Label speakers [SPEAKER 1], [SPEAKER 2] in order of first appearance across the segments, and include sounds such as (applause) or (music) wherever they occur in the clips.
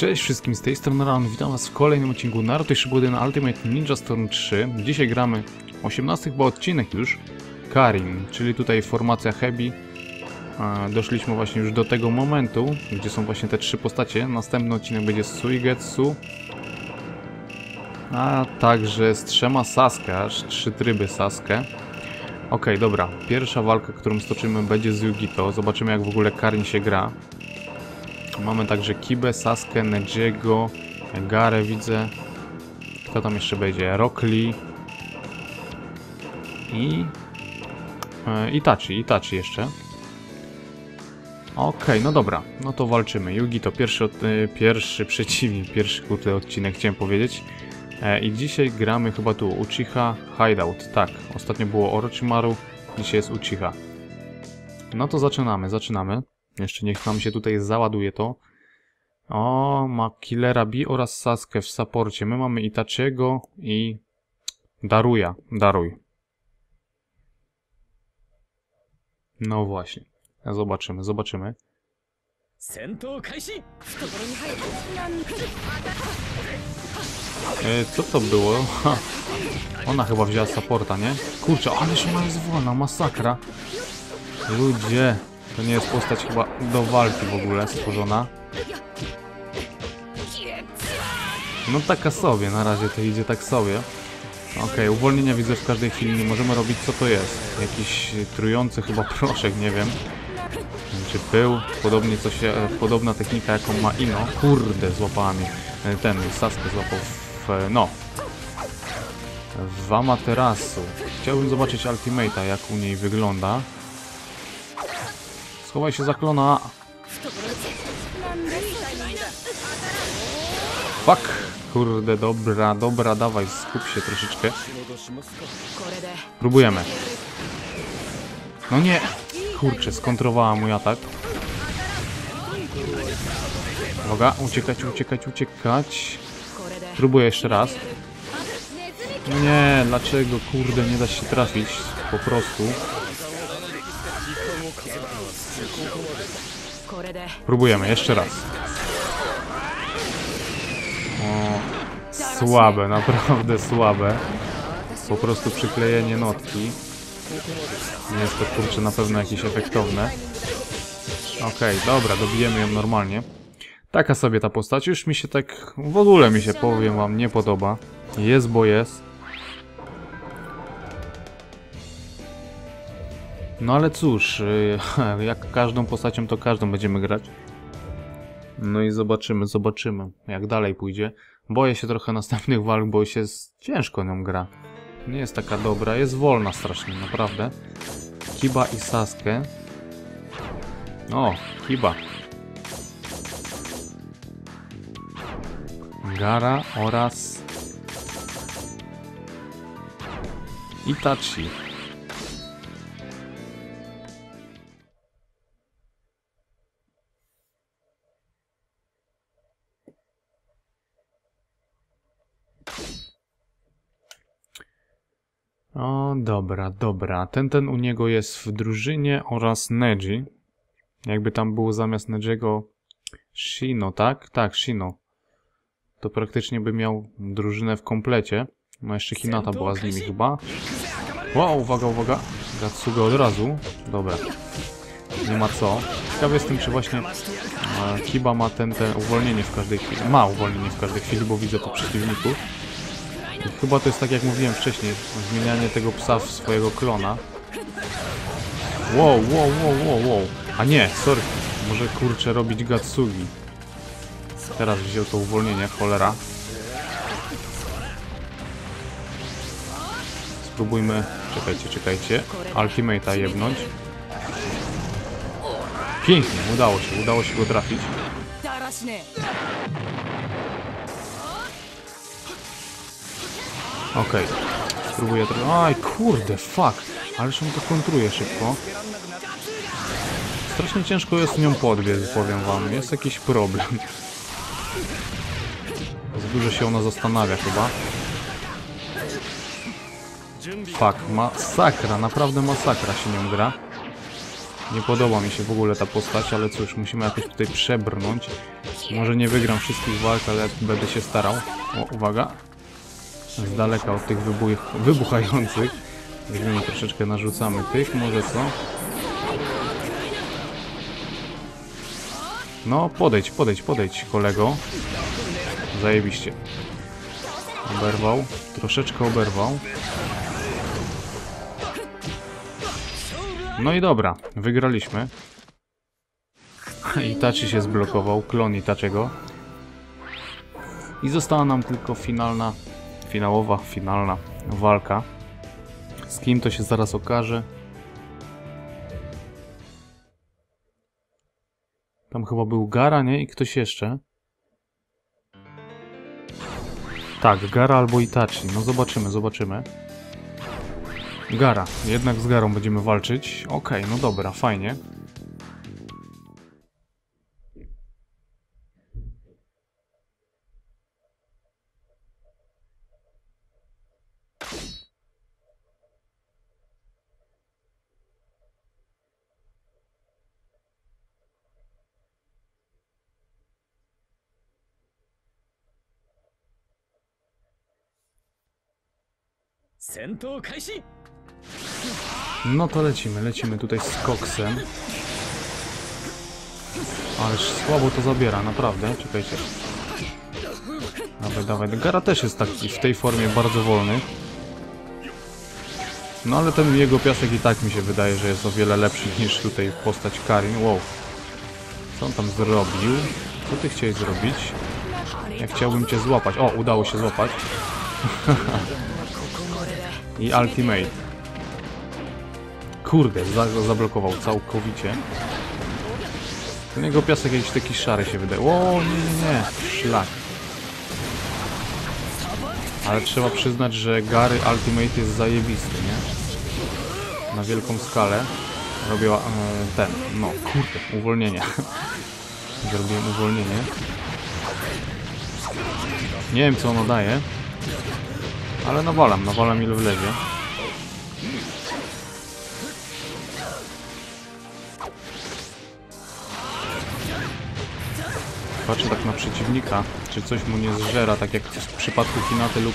[SPEAKER 1] Cześć wszystkim, z tej strony Ran, witam was w kolejnym odcinku Naruto Shippuden Ultimate Ninja Storm 3. Dzisiaj gramy 18 chyba odcinek już, Karin, czyli tutaj formacja Hebi. Doszliśmy właśnie już do tego momentu, gdzie są właśnie te trzy postacie. Następny odcinek będzie z Suigetsu, a także z trzema Sasuke, aż trzy tryby Sasuke. Okej, dobra, pierwsza walka, którą stoczymy będzie z Yugito. Zobaczymy jak w ogóle Karin się gra. Mamy także Kibę, Sasuke, Nejiego, Garę widzę. Kto tam jeszcze będzie? Rock Lee. I... E, Itachi, Itachi jeszcze. Okej, no dobra, no to walczymy. Yugi to pierwszy, e, pierwszy (laughs) przeciwnik, pierwszy kurde odcinek chciałem powiedzieć. E, I dzisiaj gramy chyba tu Uchiha Hideout. Tak, ostatnio było Orochimaru, dzisiaj jest Uchiha. No to zaczynamy, zaczynamy. Jeszcze niech nam się tutaj załaduje to. O, ma Killera B oraz Saskę w saporcie. My mamy Itachiego i Daruja. Daruj. No właśnie. Zobaczymy, zobaczymy. E, co to było? Ha. Ona chyba wzięła supporta, nie? Kurczę, ale ona jest wolna, masakra. Ludzie to nie jest postać chyba do walki w ogóle stworzona. No taka sobie, na razie to idzie tak sobie. Okej, uwolnienia widzę w każdej chwili, nie możemy robić co to jest. Jakiś trujący chyba proszek, nie wiem. Czy pył, podobnie coś, e, podobna technika jaką ma Ino. Kurde, złapała mnie. E, Ten, Sasuke złapał w, e, no. W Amaterasu. Chciałbym zobaczyć Ultimate'a, jak u niej wygląda. Schowaj się za klona. Fuck! Kurde, dobra, dobra, dawaj, skup się troszeczkę. Próbujemy. No nie! Kurczę, skontrowała mój atak. Uwaga, uciekać, uciekać, uciekać. Próbuję jeszcze raz. No Nie, dlaczego, kurde, nie da się trafić? Po prostu. Próbujemy, jeszcze raz. O, słabe, naprawdę słabe. Po prostu przyklejenie notki. Nie jest to kurczę na pewno jakieś efektowne. Okej, dobra, dobijemy ją normalnie. Taka sobie ta postać, już mi się tak, w ogóle mi się, powiem wam, nie podoba. Jest, bo jest. No ale cóż, y, (laughs) jak każdą postacią, to każdą będziemy grać. No i zobaczymy, zobaczymy, jak dalej pójdzie. Boję się trochę następnych walk, bo się z... ciężko nią gra. Nie jest taka dobra, jest wolna strasznie, naprawdę. Kiba i Sasuke. O, Kiba. Gara oraz Itachi. O, dobra, dobra. Ten, ten u niego jest w drużynie oraz Neji. Jakby tam było zamiast Nejiego Shino, tak? Tak, Shino. To praktycznie by miał drużynę w komplecie. No jeszcze Hinata była z nimi chyba. Wow, uwaga, uwaga. Gatsuga od razu. Dobra. Nie ma co. Ciekawy jestem, czy właśnie e, Kiba ma ten, te uwolnienie w każdej chwili. Ma uwolnienie w każdej chwili, bo widzę to przeciwników. Chyba to jest tak jak mówiłem wcześniej, zmienianie tego psa w swojego klona. Wow, wow, wow, wow, wow. A nie, sorry. Może kurczę robić Gatsugi. Teraz wziął to uwolnienie, cholera. Spróbujmy, czekajcie, czekajcie, Ultimate'a jebnąć. Pięknie, udało się, udało się go trafić. Okej. Spróbuję trochę. Aj, kurde, fuck. Ależ on to kontruje szybko. Strasznie ciężko jest nią podbiec, powiem wam. Jest jakiś problem. Za dużo się ona zastanawia chyba. Fuck, masakra, naprawdę masakra się nią gra. Nie podoba mi się w ogóle ta postać, ale cóż, musimy jakoś tutaj przebrnąć. Może nie wygram wszystkich walk, ale będę się starał. O, uwaga. Z daleka od tych wybuch wybuchających. Weźmiemy troszeczkę, narzucamy tych, może co? No, podejdź, podejdź, podejdź, kolego. Zajebiście. Oberwał. Troszeczkę oberwał. No i dobra, wygraliśmy. Itachi się zblokował, klon Itachiego. I została nam tylko finalna, finałowa, finalna walka. Z kim to się zaraz okaże. Tam chyba był Gara, nie? I ktoś jeszcze. Tak, Gara albo Itachi. No zobaczymy, zobaczymy. Gara. Jednak z Garą będziemy walczyć. Okej, no dobra, fajnie. “ No to lecimy, lecimy tutaj z koksem. Ależ słabo to zabiera, naprawdę. Czekajcie. Dawaj, dawaj. Gara też jest taki w tej formie bardzo wolny. No ale ten jego piasek i tak mi się wydaje, że jest o wiele lepszy niż tutaj postać Karin. Wow. Co on tam zrobił? Co ty chciałeś zrobić? Ja chciałbym cię złapać. O, udało się złapać. (laughs) I ultimate. Kurde, za, zablokował całkowicie. Ten jego piasek jakiś taki szary się wydaje. O, nie, nie, nie. Szlak. Ale trzeba przyznać, że Gary Ultimate jest zajebisty, nie? Na wielką skalę. Robiła e, ten, no kurde, uwolnienie. (laughs) Zrobiłem uwolnienie. Nie wiem co ono daje. Ale nawalam, nawalam ile wlezie. Patrzę tak na przeciwnika, czy coś mu nie zżera, tak jak w przypadku Hinaty lub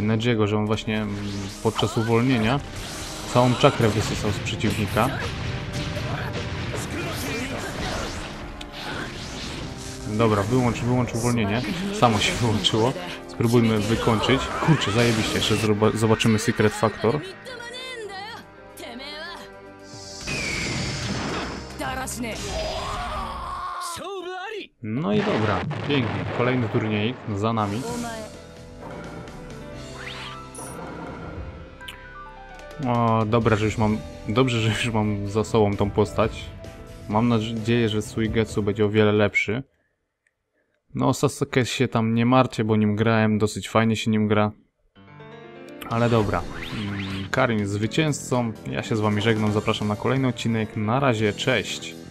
[SPEAKER 1] Nedziego, że on właśnie podczas uwolnienia całą czakrę wysysał z przeciwnika. Dobra, wyłącz, wyłącz uwolnienie. Samo się wyłączyło. Próbujmy wykończyć. Kurczę, zajebiście, jeszcze zobaczymy Secret Factor. No i dobra, pięknie. Kolejny turniej za nami. O, dobra, że już mam... Dobrze, że już mam za sobą tą postać. Mam nadzieję, że Suigetsu będzie o wiele lepszy. No, Sasuke się tam nie martwię, bo nim grałem, dosyć fajnie się nim gra. Ale dobra. Mm, Karin jest zwycięzcą. Ja się z wami żegnam, zapraszam na kolejny odcinek. Na razie, cześć!